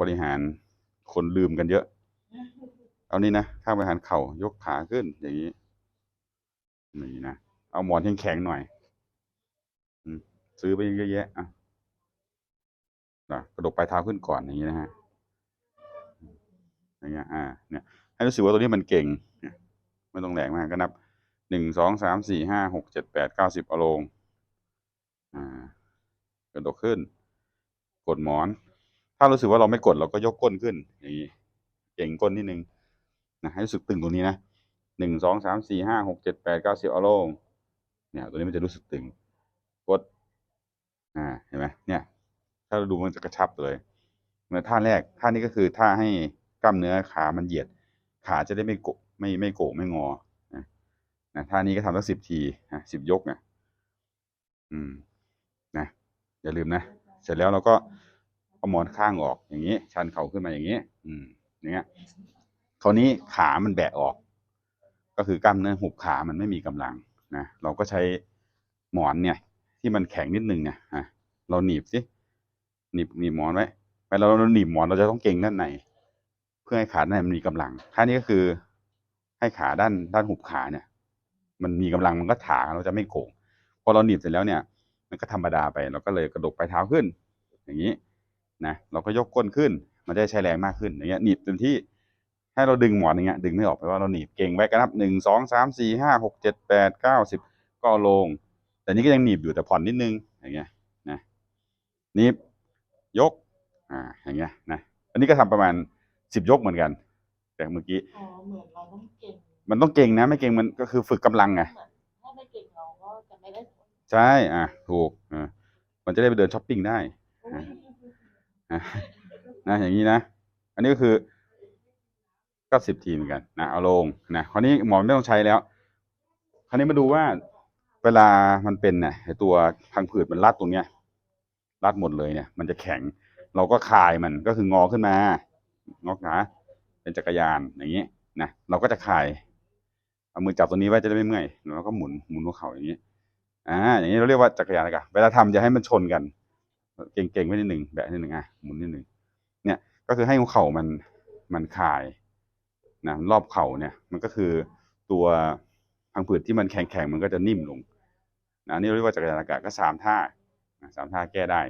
บริหารคนลืมกันเยอะ เอานี่นะท่าบริหารเข่ายกขาขึ้นอย่างนี้นี่นะเอาหมอนแข็งๆหน่อยซื้อไปเยอะแยะอะนะกระดกปลายเท้าขึ้นก่อนอย่างนี้นะฮะอย่างเงี้ยอ่า เนี่ยให้รู้สึกว่าตัวนี้มันเก่งไม่ต้องแรงมากก็นับหนึ่งสองสามสี่ห้าหกเจ็ดแปดเก้าสิบเอาลงอ่ากระดกขึ้น กดหมอน ถ้ารู้สึกว่าเราไม่กดเราก็ยกก้นขึ้นอย่างนี้เก่งก้นนิดนึงนะให้รู้สึกตึงตรงนี้นะหนึ่งสองสามสี่ห้าหกเจ็ดแปดเก้าสิบเอาลงเนี่ยตัวนี้มันจะรู้สึกตึง กดอ่าเห็นไหมเนี่ย ถ้าเราดูมันจะกระชับเลยเมื่อท่าแรกท่านี้ก็คือท่าให้กล้ามเนื้อขามันเหยียด ขาจะได้ไม่โกะไม่ไม่โกงไม่งอนะนะท่านี้ก็ทำสักสิบทีนะสิบยกนะอืมนะอย่าลืมนะ เสร็จแล้วเราก็ เอาหมอนข้างออกอย่างนี้ ชันเข่าขึ้นมาอย่างนี้ อืมอย่างเงี้ยคราวนี้ขามันแบะออก ก็คือกล้ามเนื้อหุบขามันไม่มีกำลังนะเราก็ใช้หมอนเนี่ย ที่มันแข็งนิดนึงเนี่ยฮะเราหนีบสิหนีบหนีบหมอนไว้ไปเราเราหนีบหมอนเราจะต้องเก่งด้านในเพื่อให้ขาด้านในมันมีกำลังท่านี้ก็คือ ให้ขาด้านด้านหุบขาเนี่ย มันมีกำลังมันก็ถาเราจะไม่โก่งพอเราหนีบเสร็จแล้วเนี่ย มันก็ธรรมดาไปเราก็เลยกระดกปเท้าขึ้น อย่างนี้ นะเราก็ยกก้นขึ้น มันจะได้ใช้แรงมากขึ้นอย่างเงี้ยหนีบเต็มที่ให้เราดึงหมอนอย่างเงี้ยดึงไม่ออกไปว่าเราหนีบเก่งไว้ก็นับหนึ่งสองสามสี่ห้าหกเจ็ดแปดเก้าสิบก็เอาลง แต่นี่ก็ยังหนีบอยู่แต่ผ่อนนิดนึงอย่างเงี้ยนะหนีบยกอ่าอย่างเงี้ยนะอันนี้ก็ทำประมาณสิบยกเหมือนกัน แต่เมื่อกี้อ๋อเหมือนเราต้องเก่งมันต้องเก่งนะ ไม่เก่งมันก็คือฝึกกำลังไงเหมือนถ้าไม่เก่งเราก็จะไม่ได้ผลใช่อะถูกอ่ามันจะได้ไปเดินช้อปปิ้งได้อุ๊ย นะนะอย่างนี้นะ อันนี้ก็คือก็สิบทีเหมือนกันนะเอาลงนะคราวนี้หมอนไม่ต้องใช้แล้ว คราวนี้มาดูว่าเวลามันเป็นเนี่ยตัวพังผืดมันรัดตรงเนี้ยรัดหมดเลยเนี่ย มันจะแข็ง เราก็คลายมันก็คืองอขึ้นมางอขาเป็นจักรยานอย่างนี้นะเราก็จะคลายเอามือจับตัวนี้ไว้จะได้ไม่เมื่อยแล้วก็หมุนหมุนหัวเข่าอย่างนี้อ่าอย่างนี้เราเรียกว่าจักรยานอะไรกันเวลาทำจะให้มันชนกัน เก่งๆไว้นิดหนึ่งแบะนิดหนึ่งอะหมุนนิดหนึ่งเนี่ยก็คือให้หัวเข่ามันมันคลายนะรอบเข่าเนี่ย มันก็คือตัวพังผืดที่มันแข็งๆมันก็จะนิ่มลงนะนี่เรียกว่าจักรยานอากาศก็สามท่าสามท่าแก้ได้